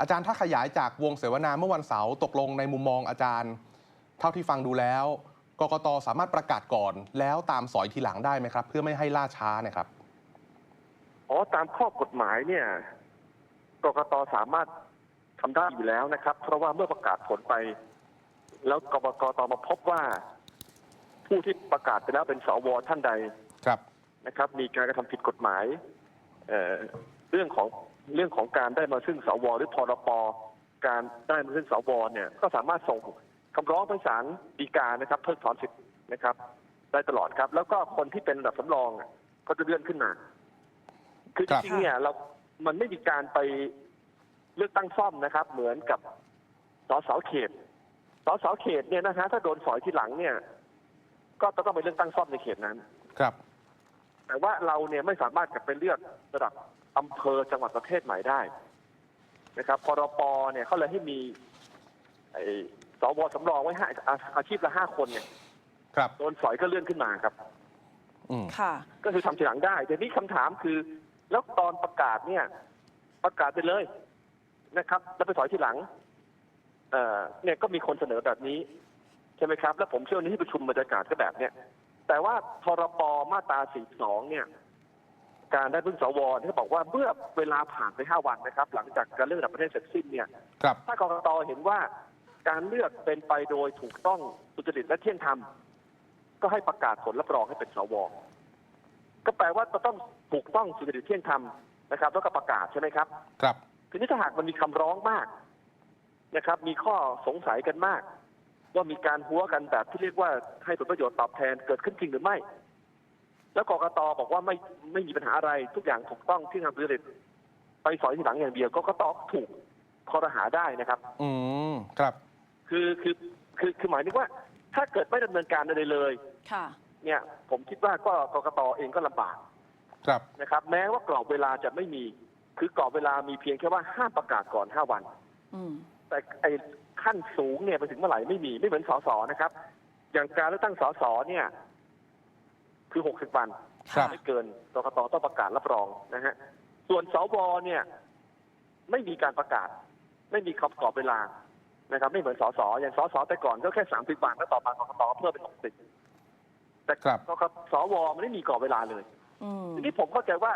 อาจารย์ถ้าขยายจากวงเสวนาเมื่อวันเสาร์ตกลงในมุมมองอาจารย์ เท่าที่ฟังดูแล้วกกตสามารถประกาศก่อน แล้วตามสอยทีหลังได้ไหมครับ เพื่อไม่ให้ล่าช้าเนะครับอ๋อตามข้อกฎหมายเนี่ยกกตสามารถทำได้อยู่แล้วนะครับ เพราะว่าเมื่อประกาศผลไป แล้วกบกตมาพบว่า ผู้ที่ประกาศไปแล้วเป็นสวท่านใดครับนะครับ มีการกระทำผิดกฎหมาย เอ่อเรื่องของเรื่องของการได้มาซึ่งสวหรือพรปการได้มาซึ่งสวเนี่ยก็สามารถส่งคำร้องไปศาลฎีกานะครับเพิกถอนสิทธิ์นะครับ ได้ตลอดครับ แล้วก็คนที่เป็นระดับสำรองอะก็จะเลื่อนขึ้นมา คือครับจริงๆเนี่ยเรามันไม่มีการไปเลือกตั้งซ่อมนะครับ เหมือนกับสสเขตสสเขตเนี่ยนะฮะถ้าโดนสอยทีหลังเนี่ย ก็ต้องไปเลือกตั้งซ่อมในเขตนั้น ครับ แต่ว่าเราเนี่ยไม่สามารถกลับไปเลือกระดับ อำเภอจังหวัดประเทศใหม่ได้นะครับพรปเนี่ยเขาเลยให้มีไอ้สวสำรองไว้ห้าอาอาชีพละห้าคนเนี่ยครับ โดนสอยก็เลื่อนขึ้นมาครับ อืม ค่ะ ก็คือทำทีหลังได้ แต่นี่คำถามคือ แล้วตอนประกาศเนี่ย ประกาศไปเลยนะครับ แล้วไปสอยทีหลัง เอ่อเนี่ยก็มีคนเสนอแบบนี้ ใช่ไหมครับ แล้วผมเชื่อว่าในที่ประชุมบรรยากาศก็แบบเนี้ยแต่ว่าพรปมาตรา 42 เนี่ย การได้พึ่งสวที่เขาบอกว่าเมื่อเวลาผ่านไป 5 วันนะครับ หลังจากการเลือกระดับประเทศเสร็จสิ้นเนี่ยครับถ้ากรกตเห็นว่าการเลือกเป็นไปโดยถูกต้องสุจริตและเที่ยงธรรม ก็ให้ประกาศผลรับรองให้เป็นสวก็แปลว่าจะต้องถูกต้องสุจริตเที่ยงธรรมนะครับ แล้วก็ประกาศใช่ไหมครับ ครับทีนี้ถ้าหากมันมีคำร้องมากนะครับ มีข้อสงสัยกันมาก ว่ามีการหัวกันแบบที่เรียกว่าให้ผลประโยชน์ตอบแทนเกิดขึ้นจริงหรือไม่ แล้วกกตบอกว่าไม่ไม่มีปัญหาอะไรทุกอย่างถูกต้องที่ทำสุจริตไปสอยทีหลังอย่างเดียวกกตถูกข้อรหาได้นะครับ อืมครับ คือคือคือคือหมายถึงว่า ถ้าเกิดไม่ดำเนินการอะไรเลย ค่ะ เนี่ยผมคิดว่าก็กกตเองก็ลำบาก ครับนะครับ แม้ว่ากรอบเวลาจะไม่มี คือกรอบเวลามีเพียงแค่ว่าห้ามประกาศก่อนห้าวัน อืมแต่ไอ้ขั้นสูงเนี่ยไปถึงเมื่อไหร่ไม่มีไม่เหมือนสสนะครับ อย่างการเลือกตั้งสสเนี่ย คือหกสิบวันครับ ไม่เกินกกตต้องประกาศรับรองนะฮะส่วนสวเนี่ย ไม่มีการประกาศ ไม่มีขอบกรอบเวลานะครับ ไม่เหมือนสสอย่างสสแต่ก่อนก็แค่สามสิบวันแล้วต่อมากกตเพิ่มเป็นหกสิบแต่ครับ กกสวมันไม่มีกรอบเวลาเลย อืม ทีนี้ผมเข้าใจว่า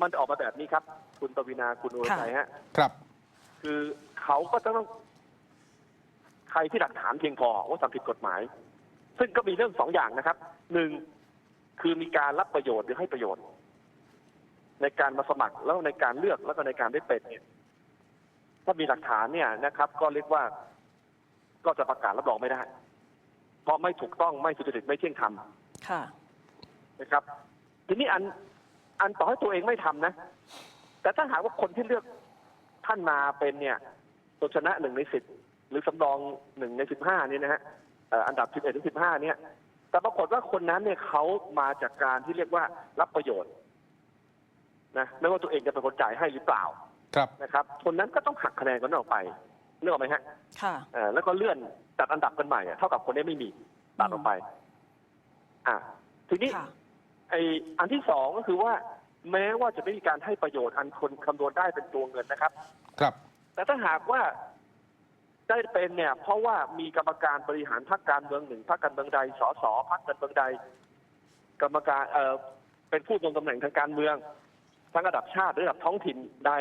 มันจะออกมาแบบนี้ครับ คุณปวีนาคุณอุไรชัยฮะ ครับ คือเขาก็จะต้อง ใครที่หลักฐานเพียงพอว่าทำผิดกฎหมาย ซึ่งก็มีเรื่องสองอย่างนะครับหนึ่ง คือมีการรับประโยชน์หรือให้ประโยชน์ ในการมาสมัครแล้วในการเลือกแล้วก็ในการได้เป็นเนี่ยถ้ามีหลักฐานเนี่ยนะครับ ก็เรียกว่าก็จะประกาศรับรองไม่ได้ เพราะไม่ถูกต้องไม่สุจริตไม่เที่ยงธรรมค่ะนะครับ ทีนี้อันอันต่อให้ตัวเองไม่ทำนะ แต่ถ้าหากว่าคนที่เลือกท่านมาเป็นเนี่ยตัวชนะหนึ่งในสิบหรือสำรองหนึ่งในสิบห้านี่นะฮะเอ่ออันดับสิบเอ็ดถึงสิบห้าเนี่ย แต่ปรากฏว่าคนนั้นเนี่ยเขามาจากการที่เรียกว่ารับประโยชน์นะไม่ว่าตัวเองจะเป็นคนจ่ายให้หรือเปล่าครับนะครับ คนนั้นก็ต้องหักคะแนนคนนั้นออกไปเลือกไหมฮะค่ะเอ่อแล้วก็เลื่อนจัดอันดับกันใหม่อะเท่ากับคนนี้ไม่มีตัดออกไป อะทีนี้ค่ะไออันที่สองก็คือว่า แม้ว่าจะไม่มีการให้ประโยชน์อันคนคำนวณได้เป็นตัวเงินนะครับ ครับ แต่ถ้าหากว่า ได้เป็นเนี่ยเพราะว่ามีกรรมการบริหารพรรคการเมืองหนึ่งพรรคการเมืองใดสสพรรคการเมืองใด กรรมการเอ่อเป็นผู้ดำรงตำแหน่งทางการเมือง ทั้งระดับชาติหรือระดับท้องถิ่นใด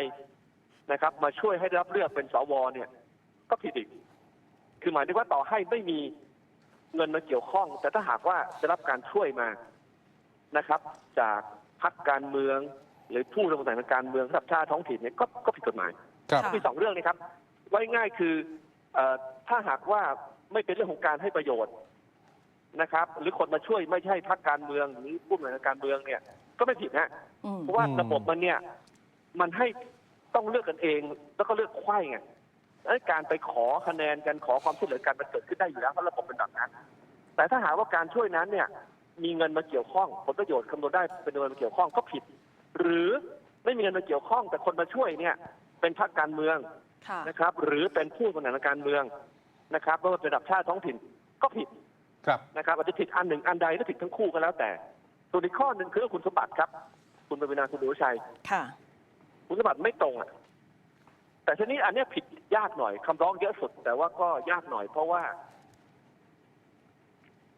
นะครับ มาช่วยให้ได้รับเลือกเป็นสวเนี่ย ก็ผิดอีก คือหมายถึงว่าต่อให้ไม่มีเงินมาเกี่ยวข้อง แต่ถ้าหากว่าได้รับการช่วยมานะครับ จากพรรคการเมือง หรือผู้ดำรงตำแหน่งทางการเมืองระดับชาติท้องถิ่นเนี่ยก็ก็ผิดกฎหมายครับค่ะมีสองเรื่องนี้ครับ ไว้ง่ายคือเออ ถ้าหากว่าไม่เป็นเรื่องของการให้ประโยชน์นะครับ หรือคนมาช่วยไม่ใช่พรรคการเมืองหรือผู้ดำเนินการเมืองเนี่ย ก็ไม่ผิดนะอืมเพราะว่าอืมระบบมันเนี่ย มันให้ต้องเลือกกันเอง แล้วก็เลือกไขว้ไงไอ้การไปขอคะแนนกันขอความช่วยเหลือกันมันเกิดขึ้นได้อยู่แล้วเพราะระบบเป็นแบบนั้น แต่ถ้าหากว่าการช่วยนั้นเนี่ย มีเงินมาเกี่ยวข้องผลประโยชน์คำนวณได้เป็นเงินมาเกี่ยวข้องก็ผิด หรือไม่มีเงินมาเกี่ยวข้อง แต่คนมาช่วยเนี่ย เป็นพรรคการเมืองค่ะ นะครับ หรือเป็นผู้ดำเนินการเมืองนะครับไม่ว่าเป็นระดับชาติท้องถิ่นก็ผิดครับนะครับอาจจะผิดอันหนึ่งอันใดหรือผิดทั้งคู่ก็แล้วแต่ ส่วนอีกข้อหนึ่งคือเรื่องคุณสมบัติครับ คุณปวีนาคุณดุชัยค่ะ คุณสมบัติไม่ตรงอะแต่ทีนี้อันเนี้ยผิดยากหน่อยคำร้องเยอะสุด แต่ว่าก็ยากหน่อยเพราะว่า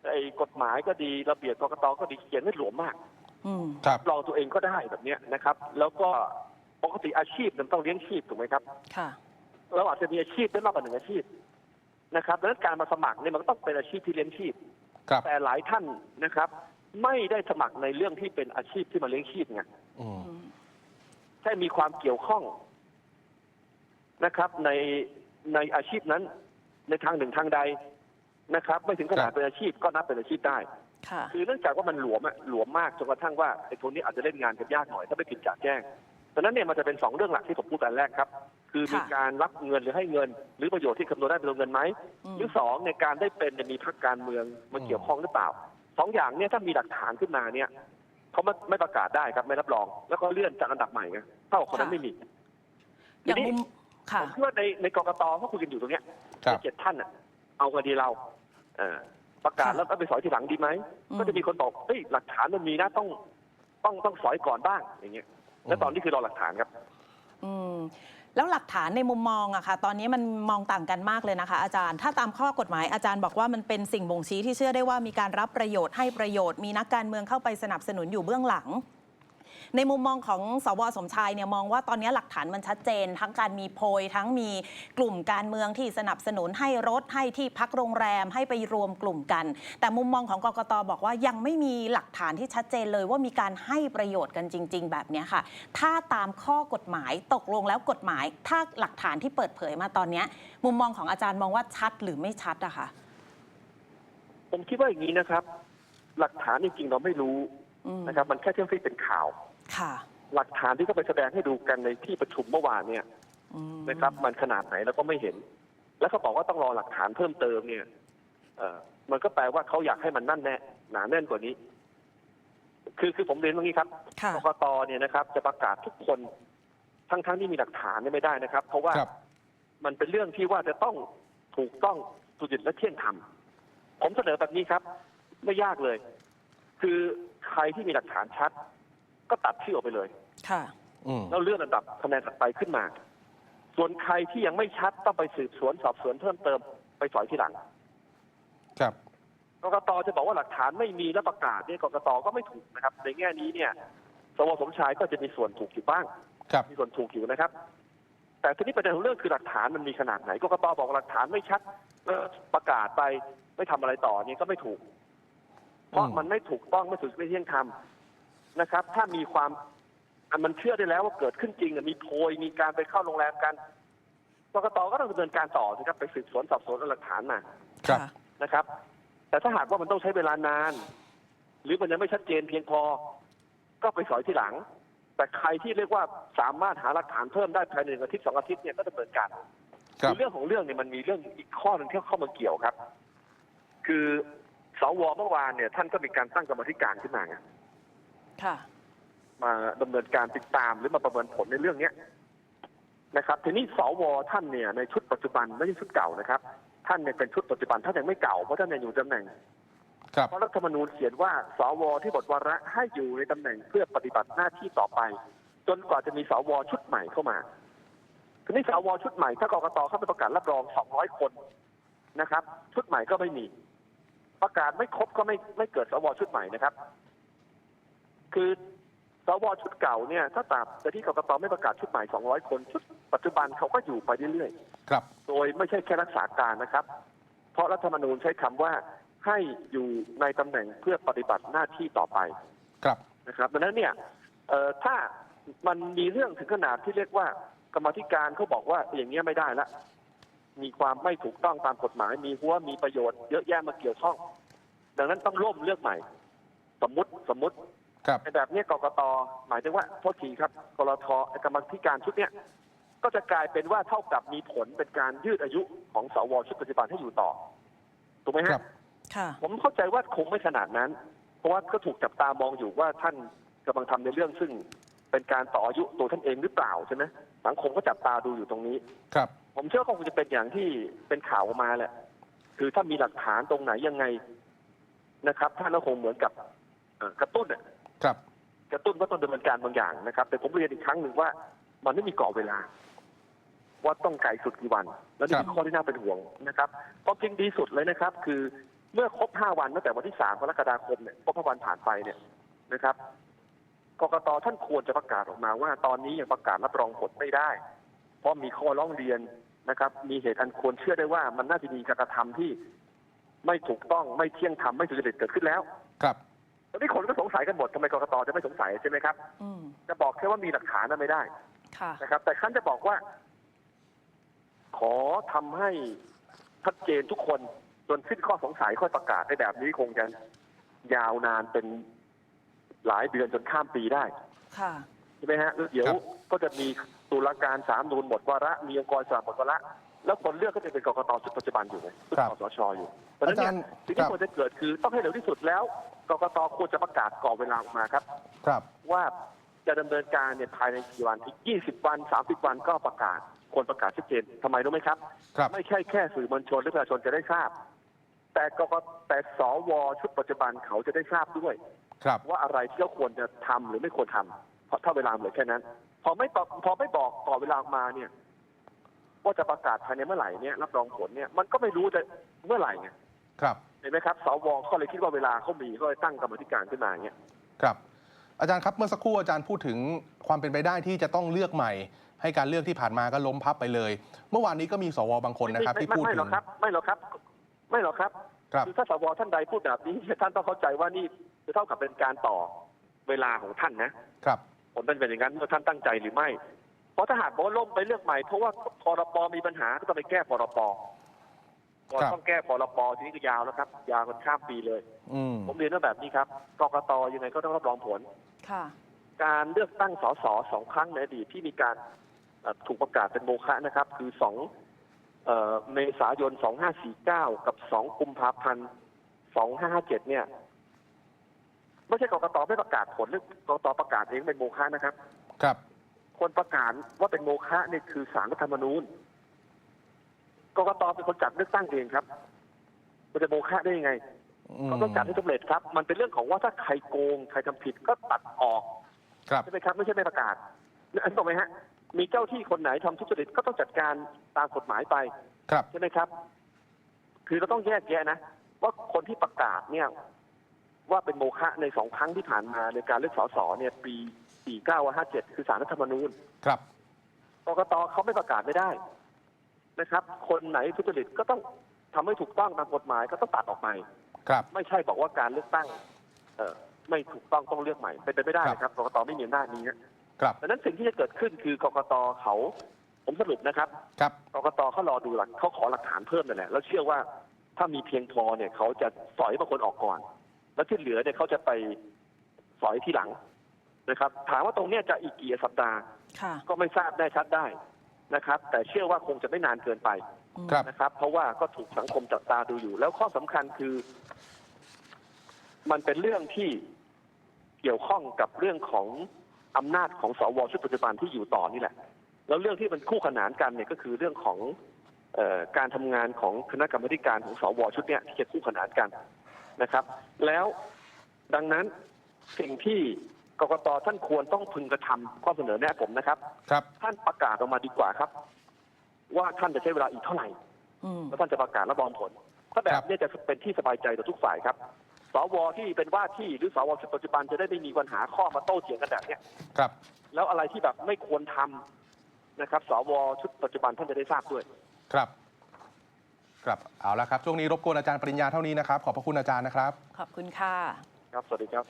ไอ้กฎหมายก็ดีระเบียบกกตก็ดีเขียนไว้หลวมมากอืมครับรองตัวเองก็ได้แบบเนี้ยนะครับ แล้วก็ปกติอาชีพมันต้องเลี้ยงชีพถูกไหมครับ ค่ะ เราอาจจะมีอาชีพได้มากกว่าหนึ่งอาชีพนะครับดังนั้นการมาสมัครเนี่ยมันก็ต้องเป็นอาชีพที่เลี้ยงชีพ ครับแต่หลายท่านนะครับ ไม่ได้สมัครในเรื่องที่เป็นอาชีพที่มาเลี้ยงชีพไงอืมอืมแค่มีความเกี่ยวข้องนะครับ ในในอาชีพนั้น ในทางหนึ่งทางใดนะครับ ไม่ถึงขนาดเป็นอาชีพก็นับเป็นอาชีพได้ ค่ะ คือเนื่องจากว่ามันหลวมอะหลวมมากจนกระทั่งว่าไอ้พวกนี้อาจจะเล่นงานกันยากหน่อยถ้าไม่ผิดจากแจ้งดังนั้นเนี่ยมันจะเป็นสองเรื่องหลักที่ผมพูดแต่แรกครับ คือมีค่ะการรับเงินหรือให้เงิน หรือประโยชน์ที่คำนวณได้เป็นเงินไหมอืมหรือสองในการได้เป็นเนี่ยมีพรรคการเมืองมาเกี่ยวข้องหรือเปล่าสองอย่างเนี่ยถ้ามีหลักฐานขึ้นมาเนี่ยเขาไม่ไม่ประกาศได้ครับไม่รับรอง แล้วก็เลื่อนจากอันดับใหม่ไงเท่ากับคนนั้นไม่มีอย่างมุมค่ะผมคิดว่าในในกกตเขาคุยกันอยู่ตรงเนี้ยครับในเจ็ดท่านอะ เอากันดีเราเออประกาศค่ะแล้วเอาไปสอยทีหลังดีไหมอืมก็จะมีคนบอกเฮ้ยหลักฐานมันมีนะต้อง ต้องต้องสอยก่อนบ้างอย่างเงี้ยแล้วตอนนี้คือรอหลักฐานครับ อืมแล้วหลักฐานในมุมมองอะค่ะ ตอนนี้มันมองต่างกันมากเลยนะคะ อาจารย์ ถ้าตามข้อกฎหมายอาจารย์บอกว่ามันเป็นสิ่งบ่งชี้ที่เชื่อได้ว่ามีการรับประโยชน์ให้ประโยชน์มีนักการเมืองเข้าไปสนับสนุนอยู่เบื้องหลัง ในมุมมองของสวสมชายเนี่ยมองว่าตอนนี้หลักฐานมันชัดเจน ทั้งการมีโพยทั้งมีกลุ่มการเมืองที่สนับสนุนให้รถให้ที่พักโรงแรมให้ไปรวมกลุ่มกัน แต่มุมมองของกกตบอกว่ายังไม่มีหลักฐานที่ชัดเจนเลยว่ามีการให้ประโยชน์กันจริง ๆ แบบนี้ค่ะ ถ้าตามข้อกฎหมายตกลงแล้วกฎหมาย ถ้าหลักฐานที่เปิดเผยมาตอนนี้มุมมองของอาจารย์มองว่าชัดหรือไม่ชัดอะคะผมคิดว่าอย่างนี้นะครับ หลักฐานจริงๆเราไม่รู้นะครับ มันแค่เชื่อมที่เป็นข่าว ค่ะ หลักฐานที่เขาไปแสดงให้ดูกันในที่ประชุมเมื่อวานเนี่ยอืมนะครับ มันขนาดไหนแล้วก็ไม่เห็น แล้วเขาบอกว่าต้องรอหลักฐานเพิ่มเติมเนี่ย เอ่อมันก็แปลว่าเขาอยากให้มันนั่นแน่หนาแน่นกว่านี้ คือคือผมเรียนว่างี้ครับค่ะกกตเนี่ยนะครับ จะประกาศทุกคน ทั้งทั้งๆที่มีหลักฐานเนี่ยไม่ได้นะครับ เพราะว่าครับมันเป็นเรื่องที่ว่าจะต้องถูกต้องสุจริตและเที่ยงธรรมผมเสนอแบบนี้ครับ ไม่ยากเลย คือใครที่มีหลักฐานชัด ก็ตัดชื่อออกไปเลย ค่ะอืมแล้วเลื่อนอันดับคะแนนถัดไปขึ้นมา ส่วนใครที่ยังไม่ชัดต้องไปสืบสวนสอบสวนเพิ่มเติมไปสอยทีหลัง ครับ กกตจะบอกว่าหลักฐานไม่มีและประกาศเนี่ยกกตก็ไม่ถูกนะครับ ในแง่นี้เนี่ย สวสมชายก็จะมีส่วนถูกอยู่บ้าง ครับ มีส่วนถูกอยู่นะครับ แต่ทีนี้ประเด็นของเรื่องคือหลักฐานมันมีขนาดไหนกกตบอกหลักฐานไม่ชัดเอ่อประกาศไปไม่ทำอะไรต่อเนี่ยก็ไม่ถูก เพราะอืมมันไม่ถูกต้องไม่ถูกไม่เที่ยงธรรม นะครับ ถ้ามีความอันมันเชื่อได้แล้วว่าเกิดขึ้นจริงอะมีโพยมีการไปเข้าโรงแรมกันกกตก็ต้องดำเนินการต่อสิครับ ไปสืบสวนสอบสวนเอาหลักฐานมาครับค่ะนะครับ แต่ถ้าหากว่ามันต้องใช้เวลานาน หรือมันยังไม่ชัดเจนเพียงพอ ก็ไปสอยทีหลัง แต่ใครที่เรียกว่าสามารถหาหลักฐานเพิ่มได้ภายในหนึ่งอาทิตย์สองอาทิตย์เนี่ยก็ดำเนินการครับเรื่องของเรื่องเนี่ยมันมีเรื่องอีกข้อหนึ่งที่เข้ามาเกี่ยวครับ คือสวเมื่อวานเนี่ย ท่านก็มีการตั้งกรรมธิการขึ้นมาไง ค่ะ มาดำเนินการติดตามหรือมาประเมินผลในเรื่องเนี้ยนะครับ ทีนี้สวท่านเนี่ยในชุดปัจจุบันไม่ใช่ชุดเก่านะครับ ท่านเนี่ยเป็นชุดปัจจุบันท่านยังไม่เก่าเพราะท่านยังอยู่ตำแหน่งครับเพราะรัฐธรรมนูญเขียนว่า สวที่บทวาระให้อยู่ในตำแหน่งเพื่อปฏิบัติหน้าที่ต่อไป จนกว่าจะมีสวชุดใหม่เข้ามาทีนี้สวชุดใหม่ถ้ากกตเข้าไปประกาศรับรอง 200 คนนะครับ ชุดใหม่ก็ไม่มี ประกาศไม่ครบก็ไม่ไม่เกิดสวชุดใหม่นะครับ คือสวชุดเก่าเนี่ยถ้าตราบแต่ที่กกตไม่ประกาศชุดใหม่ 200 คนชุดปัจจุบันเขาก็อยู่ไปเรื่อยๆครับ โดยไม่ใช่แค่รักษาการนะครับ เพราะรัฐธรรมนูญใช้คำว่าให้อยู่ในตำแหน่งเพื่อปฏิบัติหน้าที่ต่อไปครับนะครับดังนั้นเนี่ยเอ่อถ้ามันมีเรื่องถึงขนาดที่เรียกว่ากรรมาธิการเขาบอกว่าอย่างเงี้ยไม่ได้ละมีความไม่ถูกต้องตามกฎหมาย มีหัวมีประโยชน์เยอะแยะมาเกี่ยวข้อง ดังนั้นต้องร่วมเลือกใหม่ สมมติสมมติ ครับในแบบเนี้ยกกตหมายถึงว่าโทษทีครับกรทกรรมาธิการชุดเนี้ยก็จะกลายเป็นว่าเท่ากับมีผลเป็นการยืดอายุของสวชุดปัจจุบันให้อยู่ต่อถูกไหมครัฮะบค่ะผมเข้าใจว่าคงไม่ขนาดนั้น เพราะว่าก็ถูกจับตามองอยู่ว่าท่านกำลังทำในเรื่องซึ่งเป็นการต่ออายุตัวท่านเองหรือเปล่าใช่ไหมสังคมก็จับตาดูอยู่ตรงนี้ ครับ ผมเชื่อว่าคงจะเป็นอย่างที่เป็นข่าวออกมาแหละ คือถ้ามีหลักฐานตรงไหนยังไงนะครับท่านก็คงเหมือนกับเอ่อกระตุ้นอะ ครับกระตุ้นว่าต้องดำเนินการบางอย่างนะครับ แต่ผมเรียนอีกครั้งหนึ่งว่ามันไม่มีกรอบเวลา ว่าต้องไกลสุดกี่วัน แล้วนี่ครับเป็นข้อที่น่าเป็นห่วงนะครับความจริงดีสุดเลยนะครับ คือเมื่อครบ5วันตั้งแต่วันที่3กรกฎาคมเนี่ยครบ5วันผ่านไปเนี่ยนะครับกกตท่านควรจะประกาศออกมาว่า ตอนนี้ยังประกาศรับรองผลไม่ได้ เพราะมีข้อร้องเรียนนะครับ มีเหตุอันควรเชื่อได้ว่ามันน่าจะมีการกระทำที่ไม่ถูกต้องไม่เที่ยงธรรมไม่สุจริตเกิดขึ้นแล้ว ครับ ตอนนี้คนก็สงสัยกันหมดทำไมกรกตจะไม่สงสัยใช่ไหมครับ อืมจะบอกแค่ว่ามีหลักฐานนั้นไม่ได้ค่ะ นะครับ แต่ขั้นจะบอกว่า ขอทำให้ชัดเจนทุกคนจนสิ้นข้อสงสัยค่อยประกาศในแบบนี้คงจะยาวนานเป็นหลายเดือนจนข้ามปีได้ ค่ะ ใช่ไหมฮะแล้วเดี๋ยวครับ ก็จะมีตุลาการสามนูนหมดวาระมีองค์กรสามหมดวาระแล้วคนเลือกก็จะเป็นกกตชุดปัจจุบันอยู่ไงชุดครับคสชอยู่ เพราะฉะนั้นเนี่ยอาจารย์สิ่งครัที่บควรจะเกิดคือต้องให้เร็วที่สุดแล้วกกตควรจะประกาศก่อนเวลาออกมาครับ ครับ ว่าจะดำเนินการเนี่ยภายในกี่วันอีก 20 วัน 30 วันก็ประกาศควรประกาศชัดเจนทำไมรู้ไหมครับ ครับ ไม่ใช่แค่สื่อมวลชนหรือประชาชนจะได้ทราบ แต่กกแต่สวชุดปัจจุบันเขาจะได้ทราบด้วย ครับ ว่าอะไรที่เขาควรจะทำหรือไม่ควรทำเพราะถ้าเวลาเหลือแค่นั้น พอไม่ตอบพอไม่บอกก่อนเวลาออกมาเนี่ยว่าจะประกาศภายในเมื่อไหร่เนี่ยรับรองผลเนี่ยมันก็ไม่รู้จะเมื่อไหร่ไง ครับเห็นไหมครับสวก็เลยคิดว่าเวลาเขามีก็เลยตั้งกรรมธิการขึ้นมาอย่างเงี้ยครับ อาจารย์ครับเมื่อสักครู่อาจารย์พูดถึงความเป็นไปได้ที่จะต้องเลือกใหม่ ให้การเลือกที่ผ่านมาก็ล้มพับไปเลย เมื่อวานนี้ก็มีสวบางคนนะครับไม่ที่ไม่พูดไม่ถึหรอกงครับ ไม่หรอกครับไม่หรอกครับครับ คือถ้าสวท่านใดพูดแบบนี้ท่านต้องเข้าใจว่านี่จะเท่ากับเป็นการต่อเวลาของท่านนะครับ ผลเป็นอย่างนั้นเมื่อท่านตั้งใจหรือไม่ เพราะถ้าหากบอกว่าล่มไปเลือกใหม่เพราะว่าพรปมีปัญหาก็ต้องไปแก้พรป พอครับต้องแก้พรปทีนี้ก็ยาวแล้วครับ ยาวกันข้ามปีเลย อืมผมเรียนว่าแบบนี้ครับกกตยังไงก็ต้องรับรองผล ค่ะ การเลือกตั้งสสสองครั้งในอดีตที่มีการเอ่อถูกประกาศเป็นโมฆะนะครับ คือสองเอ่อเมษายน 2549 กับ 2 กุมภาพันธ์ 2557 เนี่ย ไม่ใช่กกตไม่ประกาศผลหรือกกตประกาศเองเป็นโมฆะนะครับ ครับ คนประกาศว่าเป็นโมฆะเนี่ยคือสารรัฐธรรมนูญ กกตเป็นคนจัดเลือกตั้งเองครับ มันจะโมฆะได้ยังไงอืมก็ต้องจัดให้สำเร็จครับ มันเป็นเรื่องของว่าถ้าใครโกงใครทำผิดก็ตัดออกครับใช่ไหมครับไม่ใช่ไม่ประกาศอันถูกไหมฮะ มีเจ้าที่คนไหนทำทุจริตก็ต้องจัดการตามกฎหมายไปครับใช่ไหมครับ คือเราต้องแยกแยะนะว่าคนที่ประกาศเนี่ย ว่าเป็นโมฆะในสองครั้งที่ผ่านมาในการเลือกสสเนี่ย ปี 49 57 คือสารรัฐธรรมนูญ ครับกกตเขาไม่ประกาศไม่ได้ นะครับ คนไหนทุจริตก็ต้องทำให้ถูกต้องตามกฎหมายก็ต้องตัดออกไปครับ ไม่ใช่บอกว่าการเลือกตั้ง เออไม่ถูกต้องต้องเลือกใหม่เป็นไปไม่ได้นะครับกกตไม่มีอำนาจนี้ฮะครับดังนั้นสิ่งที่จะเกิดขึ้นคือกกตเขา ผมสรุปนะครับ ครับกกตเขารอดูหลักเขาขอหลักฐานเพิ่มนั่นแหละแล้วเชื่อว่าถ้ามีเพียงพอเนี่ยเขาจะสอยบางคนออกก่อน แล้วที่เหลือเนี่ยเขาจะไปสอยที่หลังนะครับ ถามว่าตรงเนี้ยจะอีกกี่สัปดาห์ค่ะก็ไม่ทราบแน่ชัดได้ นะครับ แต่เชื่อว่าคงจะไม่นานเกินไปอืมครับ นะครับ เพราะว่าก็ถูกสังคมจับตาดูอยู่ แล้วข้อสำคัญคือ มันเป็นเรื่องที่เกี่ยวข้องกับเรื่องของอำนาจของสวชุดปัจจุบันที่อยู่ต่อนี่แหละ แล้วเรื่องที่มันคู่ขนานกันเนี่ยก็คือเรื่องของเออการทำงานของคณะกรรมาธิการของสวชุดเนี้ยที่จะคู่ขนานกันนะครับ แล้วดังนั้นสิ่งที่ กกตท่านควรต้องพึงกระทำข้อเสนอแนะผมนะครับ ครับ ท่านประกาศออกมาดีกว่าครับ ว่าท่านจะใช้เวลาอีกเท่าไหร่อืมแล้วท่านจะประกาศรับรองผลถ้าแบครับบนี้จะเป็นที่สบายใจต่อทุกฝ่ายครับสวที่เป็นว่าที่หรือสวชุดปัจจุบันจะได้ไม่มีปัญหาข้อมาโต้เถียงกันแบบเนี้ยครับ แล้วอะไรที่แบบไม่ควรทำนะครับ สวชุดปัจจุบันท่านจะได้ทราบด้วย ครับ ครับเอาละครับช่วงนี้รบกวนอาจารย์ปริญญาเท่านี้นะครับ ขอบพระคุณอาจารย์นะครับ ขอบคุณค่ะ ครับสวัสดีครับ